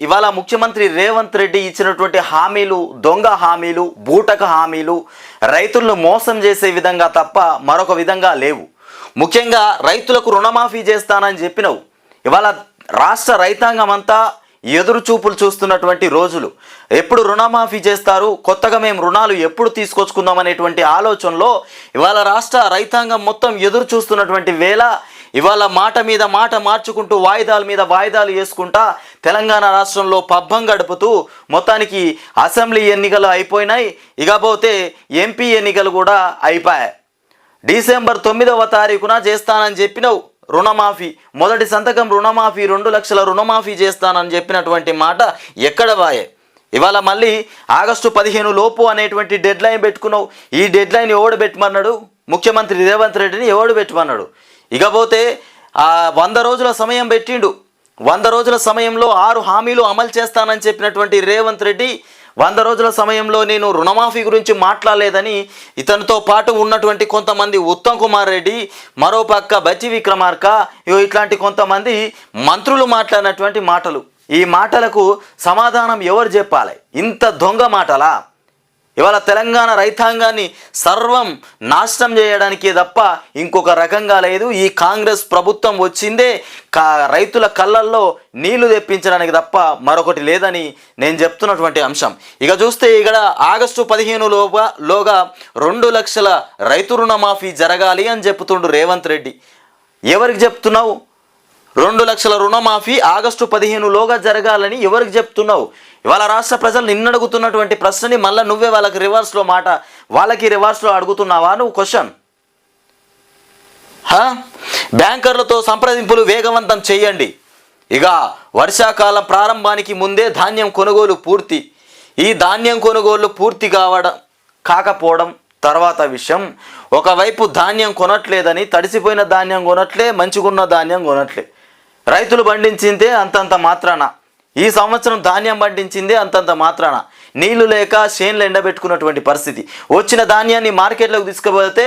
ఇవాళ ముఖ్యమంత్రి రేవంత్ రెడ్డి ఇచ్చినటువంటి హామీలు దొంగ హామీలు బూటక హామీలు రైతులను మోసం చేసే విధంగా తప్ప మరొక విధంగా లేవు. ముఖ్యంగా రైతులకు రుణమాఫీ చేస్తానని చెప్పినవు. ఇవాళ రాష్ట్ర రైతాంగం అంతా ఎదురు చూపులు చూస్తున్నటువంటి రోజులు. ఎప్పుడు రుణమాఫీ చేస్తారు? కొత్తగా మేము రుణాలు ఎప్పుడు తీసుకొచ్చుకుందాం అనేటువంటి ఆలోచనలో ఇవాళ రాష్ట్ర రైతాంగం మొత్తం ఎదురు చూస్తున్నటువంటి వేళ ఇవాళ మాట మీద మాట మార్చుకుంటూ వాయిదాల మీద వాయిదాలు వేసుకుంటా తెలంగాణ రాష్ట్రంలో పబ్బం గడుపుతూ మొత్తానికి అసెంబ్లీ ఎన్నికలు అయిపోయినాయి. ఇకపోతే ఎంపీ ఎన్నికలు కూడా అయిపోయాయి. డిసెంబర్ తొమ్మిదవ తారీఖున చేస్తానని చెప్పినవు. రుణమాఫీ. మొదటి సంతకం రుణమాఫీ రెండు లక్షల రుణమాఫీ చేస్తానని చెప్పినటువంటి మాట ఎక్కడ బాయే ఇవాళ మళ్ళీ ఆగస్టు పదిహేను లోపు అనేటువంటి డెడ్ లైన్ పెట్టుకున్నావు. ఈ డెడ్ లైన్ ఎవడు పెట్టమన్నాడు? ముఖ్యమంత్రి రేవంత్ రెడ్డిని ఎవడు పెట్టమన్నాడు? ఇకపోతే వంద రోజుల సమయం పెట్టిండు. వంద రోజుల సమయంలో ఆరు హామీలు అమలు చేస్తానని చెప్పినటువంటి రేవంత్ రెడ్డి వంద రోజుల సమయంలో నేను రుణమాఫీ గురించి మాట్లాడలేదని ఇతనితో పాటు ఉన్నటువంటి కొంతమంది ఉత్తమ్ కుమార్ రెడ్డి మరోపక్క బచ్చి విక్రమార్క ఇట్లాంటి కొంతమంది మంత్రులు మాట్లాడినటువంటి మాటలు. ఈ మాటలకు సమాధానం ఎవరు చెప్పాలి? ఇంత దొంగ మాటలా? ఇవాళ తెలంగాణ రైతాంగాన్ని సర్వం నాశనం చేయడానికే తప్ప ఇంకొక రకంగా లేదు. ఈ కాంగ్రెస్ ప్రభుత్వం వచ్చిందే కా రైతుల కళ్ళల్లో నీళ్ళు తెప్పించడానికి తప్ప మరొకటి లేదని నేను చెప్తున్నటువంటి అంశం. ఇక చూస్తే ఇక్కడ ఆగస్టు పదిహేను లోగా లోగా రెండు లక్షల రైతు రుణమాఫీ జరగాలి అని చెప్తుండు రేవంత్ రెడ్డి. ఎవరికి చెప్తున్నావు? రెండు లక్షల రుణమాఫీ ఆగస్టు పదిహేనులోగా జరగాలని ఎవరికి చెప్తున్నావు? ఇవాళ రాష్ట్ర ప్రజలు నిన్నడుగుతున్నటువంటి ప్రశ్నని మళ్ళీ నువ్వే వాళ్ళకి రివర్స్లో మాట వాళ్ళకి రివర్స్లో అడుగుతున్నావా? నువ్వు క్వశ్చన్ హా? బ్యాంకర్లతో సంప్రదింపులు వేగవంతం చేయండి. ఇక వర్షాకాలం ప్రారంభానికి ముందే ధాన్యం కొనుగోలు పూర్తి. ఈ ధాన్యం కొనుగోలు పూర్తి కావడం కాకపోవడం తర్వాత విషయం. ఒకవైపు ధాన్యం కొనట్లేదని తడిసిపోయిన ధాన్యం కొనట్లే మంచిగున్న ధాన్యం కొనట్లే. రైతులు పండించిందే అంతంత మాత్రాన. ఈ సంవత్సరం ధాన్యం పండించిందే అంతంత మాత్రాన. నీళ్ళు లేక చేన్లు ఎండబెట్టుకున్నటువంటి పరిస్థితి. వచ్చిన ధాన్యాన్ని మార్కెట్లోకి తీసుకుపోతే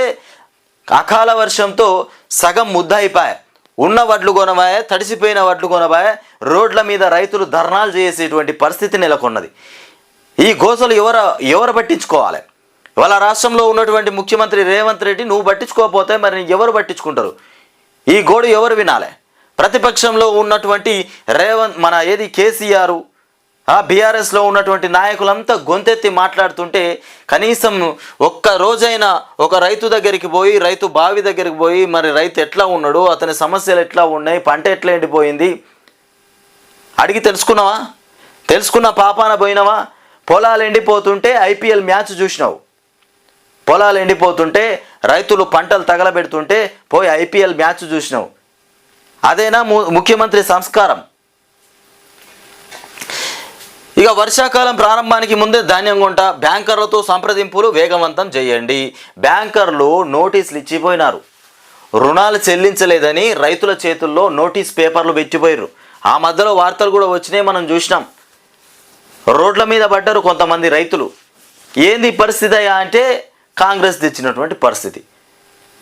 అకాల వర్షంతో సగం ముద్దయిపోయాయి ఉన్న వడ్లు కొనబాయే తడిసిపోయిన వడ్లు కొనబాయే రోడ్ల మీద రైతులు ధర్నాలు చేసేటువంటి పరిస్థితి నెలకొన్నది. ఈ గోసలు ఎవరు ఎవరు పట్టించుకోవాలి? ఇవాళ రాష్ట్రంలో ఉన్నటువంటి ముఖ్యమంత్రి రేవంత్ రెడ్డి నువ్వు పట్టించుకోకపోతే మరి ఎవరు పట్టించుకుంటారు? ఈ గోడు ఎవరు వినాలి? ప్రతిపక్షంలో ఉన్నటువంటి రేవంత్ మన ఏది కేసీఆర్ ఆ బీఆర్ఎస్లో ఉన్నటువంటి నాయకులంతా గొంతెత్తి మాట్లాడుతుంటే కనీసం ఒక్క రోజైనా ఒక రైతు దగ్గరికి పోయి రైతు బావి దగ్గరికి పోయి మరి రైతు ఎట్లా ఉన్నాడు అతని సమస్యలు ఎట్లా ఉన్నాయి పంట ఎట్లా ఎండిపోయింది? అడిగి తెలుసుకున్నావా? తెలుసుకున్న పాపాన పోయినావా? పొలాలు ఎండిపోతుంటే ఐపీఎల్ మ్యాచ్ చూసినావు. పొలాలు ఎండిపోతుంటే రైతులు పంటలు తగలబెడుతుంటే పోయి ఐపీఎల్ మ్యాచ్ చూసినావు. అదేనా ము- ముఖ్యమంత్రి సంస్కారం? ఇక వర్షాకాలం ప్రారంభానికి ముందే ధాన్యం కొంట బ్యాంకర్లతో సంప్రదింపులు వేగవంతం చేయండి. బ్యాంకర్లు నోటీసులు ఇచ్చిపోయినారు. రుణాలు చెల్లించలేదని రైతుల చేతుల్లో నోటీస్ పేపర్లు పెట్టిపోయారు ఆ మధ్యలో వార్తలు కూడా వచ్చినాయి మనం చూసినాం. రోడ్ల మీద పడ్డారు కొంతమంది రైతులు. ఏంది పరిస్థితి అయ్యా అంటే కాంగ్రెస్ తెచ్చినటువంటి పరిస్థితి.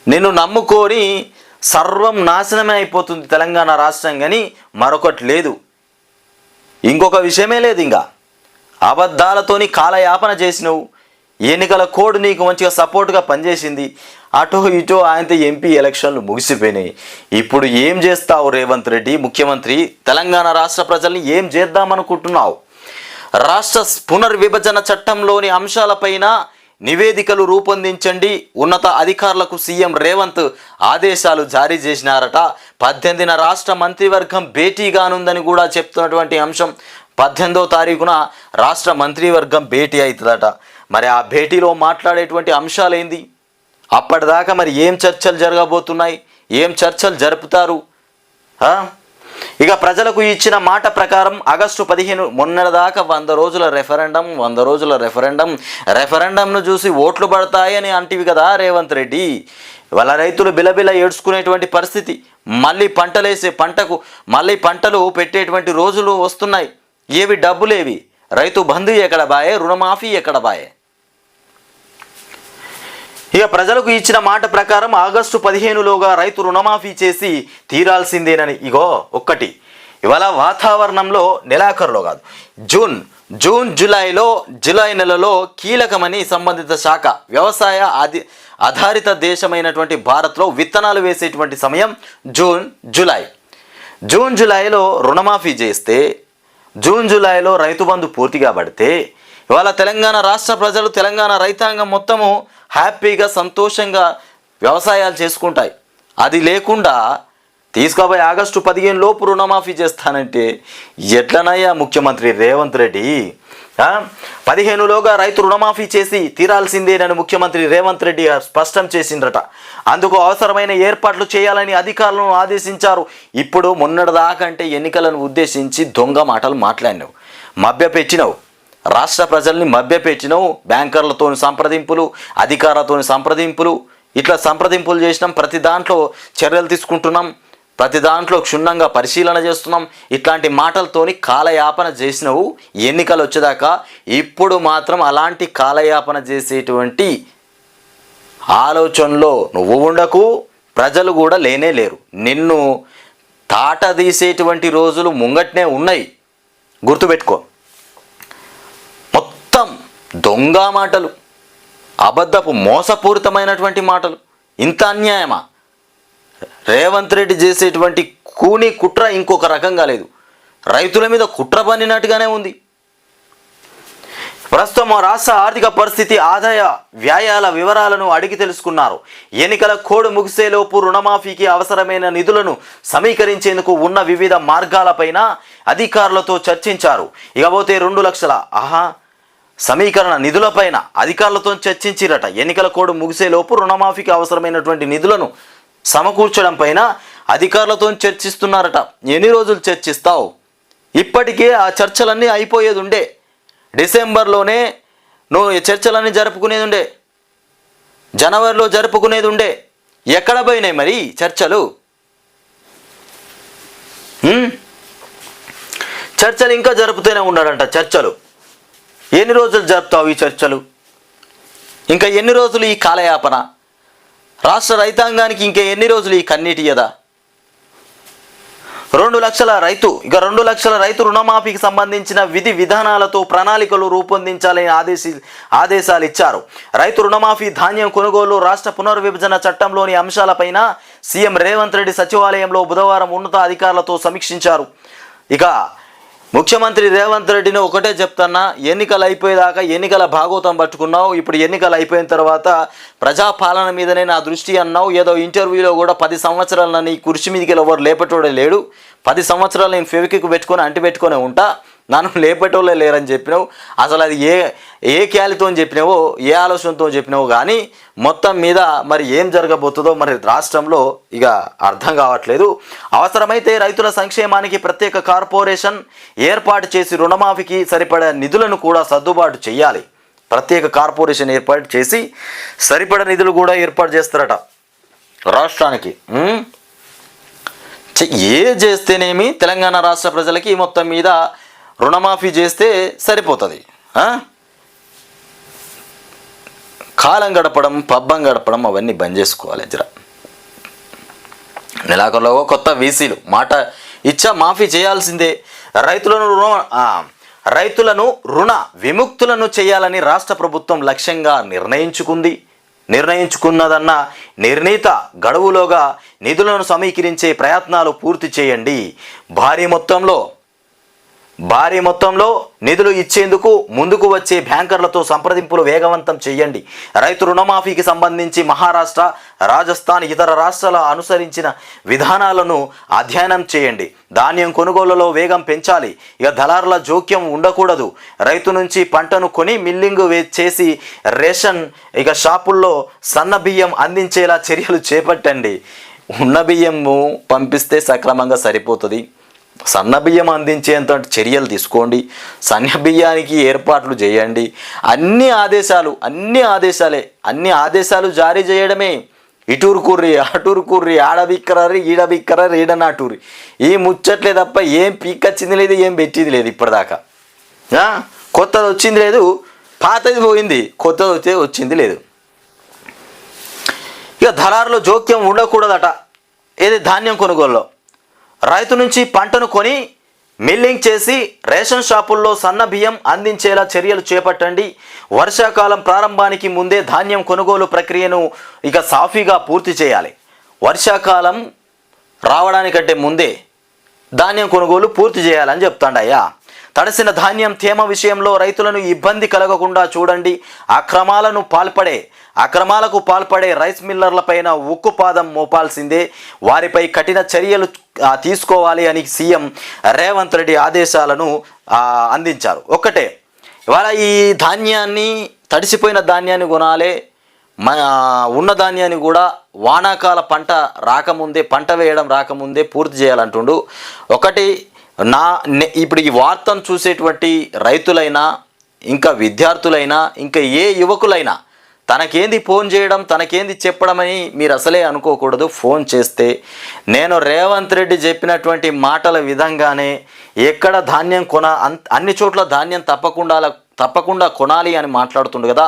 నిన్ను నమ్ముకొని సర్వం నాశనమే అయిపోతుంది తెలంగాణ రాష్ట్రం కానీ మరొకటి లేదు. ఇంకొక విషయమే లేదు ఇంకా అబద్ధాలతోని కాలయాపన చేసినవు. ఎన్నికల కోడ్ నీకు మంచిగా సపోర్ట్గా పనిచేసింది. అటో ఇటో ఆయనతో ఎంపీ ఎలక్షన్లు ముగిసిపోయినాయి. ఇప్పుడు ఏం చేస్తావు రేవంత్ రెడ్డి ముఖ్యమంత్రి? తెలంగాణ రాష్ట్ర ప్రజల్ని ఏం చేద్దామనుకుంటున్నావు? రాష్ట్ర పునర్విభజన చట్టంలోని అంశాలపైన నివేదికలు రూపొందించండి. ఉన్నత అధికారులకు సీఎం రేవంత్ ఆదేశాలు జారీ చేసినారట. పద్దెనిమిదిన రాష్ట్ర మంత్రివర్గం భేటీగానుందని కూడా చెప్తున్నటువంటి అంశం పద్దెనిమిదో తారీఖున రాష్ట్ర మంత్రివర్గం భేటీ అవుతుందట మరి ఆ భేటీలో మాట్లాడేటువంటి అంశాలు ఏంది అప్పటిదాకా మరి ఏం చర్చలు జరగబోతున్నాయి? ఏం చర్చలు జరుపుతారు? ఆ? ఇక ప్రజలకు ఇచ్చిన మాట ప్రకారం ఆగస్టు పదిహేను మొన్నటిదాకా వంద రోజుల రెఫరెండం వంద రోజుల రెఫరెండం రెఫరెండంను చూసి ఓట్లు పడతాయని అంటివి కదా రేవంత్ రెడ్డి. వాళ్ళ రైతులు బిలబిల ఏడ్చుకునేటువంటి పరిస్థితి. మళ్ళీ పంటలేసే పంటకు మళ్ళీ పంటలు పెట్టేటువంటి రోజులు వస్తున్నాయి. ఏవి డబ్బులేవి? రైతు బంధు ఎక్కడ బాయే? రుణమాఫీ ఎక్కడ బాయే? ఇక ప్రజలకు ఇచ్చిన మాట ప్రకారం ఆగస్టు పదిహేనులోగా రైతు రుణమాఫీ చేసి తీరాల్సిందేనని. ఇగో ఒక్కటి. ఇవాళ వాతావరణంలో నెలాఖరులో కాదు. జూన్ జూన్ జూలైలో జూలై నెలలో కీలకమని సంబంధిత శాఖ వ్యవసాయ ఆది ఆధారిత దేశమైనటువంటి భారత్లో విత్తనాలు వేసేటువంటి సమయం జూన్ జూలై. జూన్ జూలైలో రుణమాఫీ చేస్తే జూన్ జూలైలో రైతు బంధు పూర్తిగా పడితే ఇవాళ తెలంగాణ రాష్ట్ర ప్రజలు తెలంగాణ రైతాంగం మొత్తము హ్యాపీగా సంతోషంగా వ్యవసాయాలు చేసుకుంటాయి. అది లేకుండా తీసుకుపోయి ఆగస్టు పదిహేను లోపు రుణమాఫీ చేస్తానంటే ఎట్లనయ్యా ముఖ్యమంత్రి రేవంత్ రెడ్డి? పదిహేనులోగా రైతు రుణమాఫీ చేసి తీరాల్సిందేనని ముఖ్యమంత్రి రేవంత్ రెడ్డి స్పష్టం చేసిండ్రట. అందుకు అవసరమైన ఏర్పాట్లు చేయాలని అధికారులను ఆదేశించారు. ఇప్పుడు మొన్నటిదాకంటే ఎన్నికలను ఉద్దేశించి దొంగ మాటలు మాట్లాడినావు. మభ్యపెచ్చినావు రాష్ట్ర ప్రజల్ని మభ్యపెచ్చినావు బ్యాంకర్లతో సంప్రదింపులు అధికారులతో సంప్రదింపులు. ఇట్లా సంప్రదింపులు చేసినాం ప్రతి దాంట్లో చర్యలు తీసుకుంటున్నాం ప్రతి దాంట్లో క్షుణ్ణంగా పరిశీలన చేస్తున్నాం. ఇట్లాంటి మాటలతోని కాలయాపన చేసినవు ఎన్నికలు వచ్చేదాకా ఇప్పుడు మాత్రం అలాంటి కాలయాపన చేసేటువంటి ఆలోచనలో నువ్వు ఉండకు ప్రజలు కూడా లేనే లేరు. నిన్ను తాట తీసేటువంటి రోజులు ముంగట్నే ఉన్నాయి. గుర్తుపెట్టుకో. దొంగ మాటలు అబద్ధపు మోసపూరితమైనటువంటి మాటలు. ఇంత అన్యాయమా? రేవంత్ రెడ్డి చేసేటువంటి కూని కుట్ర ఇంకొక రకంగా లేదు. రైతుల మీద కుట్ర పన్నినట్టుగానే ఉంది. ప్రస్తుతం రాష్ట్ర ఆర్థిక పరిస్థితి ఆదాయ వ్యయాల వివరాలను అడిగి తెలుసుకున్నారు. ఎన్నికల కోడ్ ముగిసేలోపు రుణమాఫీకి అవసరమైన నిధులను సమీకరించేందుకు ఉన్న వివిధ మార్గాలపైన అధికారులతో చర్చించారు. ఇకపోతే రెండు లక్షల ఆహా సమీకరణ నిధులపైన అధికారులతో చర్చించిరట. ఎన్నికల కోడ్ ముగిసేలోపు రుణమాఫీకి అవసరమైనటువంటి నిధులను సమకూర్చడం పైన అధికారులతో చర్చిస్తున్నారట. ఎన్ని రోజులు చర్చిస్తావు? ఇప్పటికే ఆ చర్చలన్నీ అయిపోయేది ఉండే డిసెంబర్లోనే నువ్వు ఈ చర్చలన్నీ జరుపుకునేది ఉండే జనవరిలో జరుపుకునేది ఉండే ఎక్కడ పోయినాయి మరి చర్చలు? చర్చలు ఇంకా జరుపుతూనే ఉన్నాడంట చర్చలు. ఎన్ని రోజులు జరుపుతావు ఈ చర్చలు? ఇంకా ఎన్ని రోజులు ఈ కాలయాపన? రాష్ట్ర రైతాంగానికి ఇంకా ఎన్ని రోజులు ఈ కన్నీటి యదా? రెండు లక్షల రైతు ఇక రెండు లక్షల రైతు రుణమాఫీకి సంబంధించిన విధి విధానాలతో ప్రణాళికలు రూపొందించాలని ఆదేశి ఆదేశాలు ఇచ్చారు. రైతు రుణమాఫీ ధాన్యం కొనుగోలు రాష్ట్ర పునర్విభజన చట్టంలోని అంశాలపైన సీఎం రేవంత్ రెడ్డి సచివాలయంలో బుధవారం ఉన్నత అధికారులతో సమీక్షించారు. ఇక ముఖ్యమంత్రి రేవంత్ రెడ్డిని ఒకటే చెప్తున్నా ఎన్నికలు అయిపోయేదాకా ఎన్నికల భాగోతం పట్టుకున్నావు ఇప్పుడు ఎన్నికలు అయిపోయిన తర్వాత ప్రజాపాలన మీదనే నా దృష్టి అన్నావు ఏదో ఇంటర్వ్యూలో కూడా పది సంవత్సరాలు నన్ను ఈ కుర్చీ మీదకి ఎవరు లేపటోడే లేడు పది సంవత్సరాలు నేను ఫెవికిక్ పెట్టుకొని అంటి పెట్టుకొని ఉంటా నన్ను లేపటోళ్ళే లేరని చెప్పినావు. అసలు అది ఏ ఏ క్యాలితో చెప్పినావో ఏ ఆలోచనతో చెప్పినావో కానీ మొత్తం మీద మరి ఏం జరగబోతుందో మరి రాష్ట్రంలో ఇక అర్థం కావట్లేదు. అవసరమైతే రైతుల సంక్షేమానికి ప్రత్యేక కార్పొరేషన్ ఏర్పాటు చేసి రుణమాఫీకి సరిపడే నిధులను కూడా సర్దుబాటు చేయాలి. ప్రత్యేక కార్పొరేషన్ ఏర్పాటు చేసి సరిపడ నిధులు కూడా ఏర్పాటు చేస్తారట రాష్ట్రానికి. ఏ చేస్తేనేమి తెలంగాణ రాష్ట్ర ప్రజలకి మొత్తం మీద రుణమాఫీ చేస్తే సరిపోతుంది కాలం గడపడం పబ్బం గడపడం అవన్నీ బంద్ చేసుకోవాలి జర. నెలాఖరులో కొత్త వీసీలు మాట ఇచ్చా మాఫీ చేయాల్సిందే. రైతులను రుణ రైతులను రుణ విముక్తులను చేయాలని రాష్ట్ర ప్రభుత్వం లక్ష్యంగా నిర్ణయించుకుంది. నిర్ణయించుకున్నదన్న నిర్ణీత గడువులోగా నిధులను సమీకరించే ప్రయత్నాలు పూర్తి చేయండి. భారీ మొత్తంలో భారీ మొత్తంలో నిధులు ఇచ్చేందుకు ముందుకు వచ్చే బ్యాంకర్లతో సంప్రదింపులు వేగవంతం చేయండి. రైతు రుణమాఫీకి సంబంధించి మహారాష్ట్ర రాజస్థాన్ ఇతర రాష్ట్రాల అనుసరించిన విధానాలను అధ్యయనం చేయండి. ధాన్యం కొనుగోలులో వేగం పెంచాలి. ఇక దళారుల జోక్యం ఉండకూడదు. రైతు నుంచి పంటను కొని మిల్లింగ్ చేసి రేషన్ ఇక షాపుల్లో సన్న బియ్యం అందించేలా చర్యలు చేపట్టండి. ఉన్న బియ్యము పంపిస్తే సక్రమంగా సరిపోతుంది. సన్న బియ్యం అందించేంత చర్యలు తీసుకోండి. సన్న బియ్యానికి ఏర్పాట్లు చేయండి. అన్ని ఆదేశాలు అన్ని ఆదేశాలే అన్ని ఆదేశాలు జారీ చేయడమే. ఇటూరు కుర్రి అటూరు కుర్రి ఆడబిక్కరరి ఈడబిక్కరరి ఈడనాటూరి ఈ ముచ్చట్లే తప్ప ఏం పీకొచ్చింది లేదు ఏం పెట్టింది లేదు ఇప్పటిదాకా. కొత్తది వచ్చింది లేదు పాతది పోయింది కొత్తది వచ్చే వచ్చింది లేదు. ఇక దళారులో జోక్యం ఉండకూడదట. ఏది ధాన్యం కొనుగోలులో? రైతు నుంచి పంటను కొని మిల్లింగ్ చేసి రేషన్ షాపుల్లో సన్న బియ్యం అందించేలా చర్యలు చేపట్టండి. వర్షాకాలం ప్రారంభానికి ముందే ధాన్యం కొనుగోలు ప్రక్రియను ఇక సాఫీగా పూర్తి చేయాలి. వర్షాకాలం రావడానికంటే ముందే ధాన్యం కొనుగోలు పూర్తి చేయాలని చెప్తాండయ్యా. తడిసిన ధాన్యం తేమ విషయంలో రైతులను ఇబ్బంది కలగకుండా చూడండి. అక్రమాలను పాల్పడే అక్రమాలకు పాల్పడే రైస్ మిల్లర్లపైన ఉక్కుపాదం మోపాల్సిందే. వారిపై కఠిన చర్యలు తీసుకోవాలి అని సీఎం రేవంత్ రెడ్డి ఆదేశాలను అందించారు. ఒక్కటే ఇవాళ ఈ ధాన్యాన్ని తడిసిపోయిన ధాన్యాన్ని కొనాలి ఉన్న ధాన్యాన్ని కూడా వానాకాల పంట రాకముందే పంట వేయడం రాకముందే పూర్తి చేయాలంటుండు. ఒకటి నా నే- ఇప్పుడు ఈ వార్తను చూసేటువంటి రైతులైనా ఇంకా విద్యార్థులైనా ఇంకా ఏ యువకులైనా తనకేంది ఫోన్ చేయడం తనకేంది చెప్పడమని మీరు అసలే అనుకోకూడదు. ఫోన్ చేస్తే నేను రేవంత్ రెడ్డి చెప్పినటువంటి మాటల విధంగానే ఎక్కడ ధాన్యం కొన అన్- అన్ని చోట్ల ధాన్యం తప్పకుండా తప్పకుండా కొనాలి అని మాట్లాడుతుండు కదా.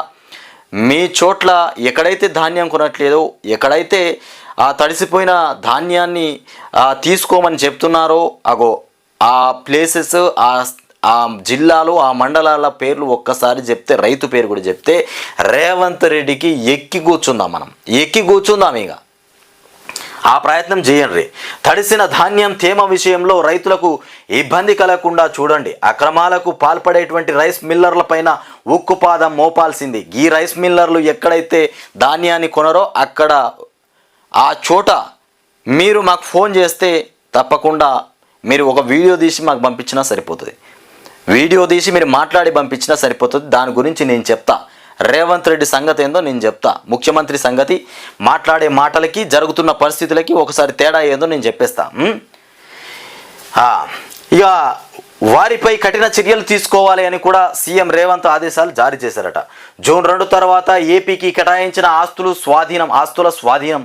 మీ చోట్ల ఎక్కడైతే ధాన్యం కొనట్లేదో ఎక్కడైతే ఆ తడిసిపోయిన ధాన్యాన్ని తీసుకోమని చెప్తున్నారో అగో ఆ ప్లేసెస్ ఆ ఆ జిల్లాలు ఆ మండలాల పేర్లు ఒక్కసారి చెప్తే రైతు పేరు కూడా చెప్తే రేవంత్ రెడ్డికి ఎక్కి కూర్చుందాం మనం. ఎక్కి కూర్చుందాం ఇక. ఆ ప్రయత్నం చేయండి. తడిసిన ధాన్యం తేమ విషయంలో రైతులకు ఇబ్బంది కలగకుండా చూడండి. అక్రమాలకు పాల్పడేటువంటి రైస్ మిల్లర్ల పైన ఉక్కుపాదం మోపాల్సింది. ఈ రైస్ మిల్లర్లు ఎక్కడైతే ధాన్యాన్ని కొనరో అక్కడ ఆ చోట మీరు మాకు ఫోన్ చేస్తే తప్పకుండా మీరు ఒక వీడియో తీసి మాకు పంపించినా సరిపోతుంది. వీడియో తీసి మీరు మాట్లాడి పంపించినా సరిపోతుంది. దాని గురించి నేను చెప్తా. రేవంత్ రెడ్డి సంగతి ఏందో నేను చెప్తా. ముఖ్యమంత్రి సంగతి మాట్లాడే మాటలకి జరుగుతున్న పరిస్థితులకి ఒకసారి తేడా ఏందో నేను చెప్పేస్తా. ఇక వారిపై కఠిన చర్యలు తీసుకోవాలి అని కూడా సీఎం రేవంత్ ఆదేశాలు జారీ చేశారట. జూన్ రెండు తర్వాత ఏపీకి కేటాయించిన ఆస్తులు స్వాధీనం ఆస్తుల స్వాధీనం.